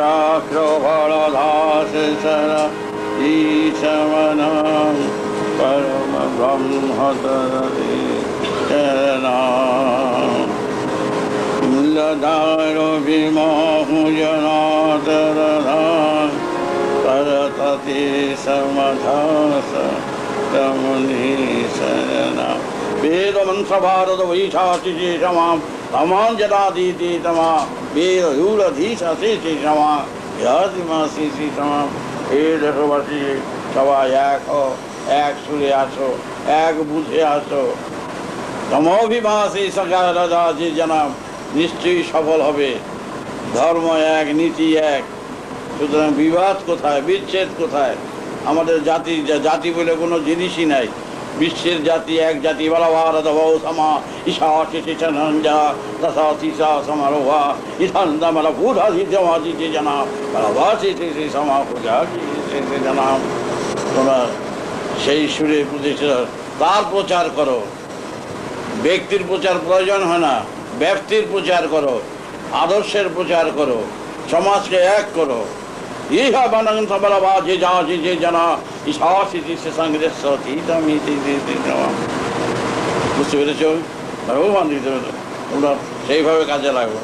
क्षोभणदासिसर ईशवनं परमब्रह्मतरति लदारुभिमाहुजनातरधा सरतति समधास तमुनीशर বেদ হুলধীশ শেষে সমা ইয়াদিমা শেষে হে দেশবাসী সবাই এক হো এক সুরে আসো এক বুঝে আসো যে জানাম নিশ্চয়ই সফল হবে। ধর্ম এক নীতি এক সুতরাং বিবাদ কোথায়, বিচ্ছেদ কোথায়? আমাদের জাতি জাতি বলে কোনো জিনিসই নাই। বিশ্বের জাতি, এক জাতি সীসা সমারোহা সেই সুরে প্রতিষ্ঠা তার প্রচার করো। ব্যক্তির প্রচার প্রয়োজন হয় না। ব্যক্তির প্রচার করো। আদর্শের প্রচার করো। সমাজকে এক করো। ইহা বানান সবলা বা যে যা যে যে জানা। ইসাসিতি সে সঙ্গে সতীতমিতি বুঝতে পেরেছ? সেইভাবে কাজে লাগো।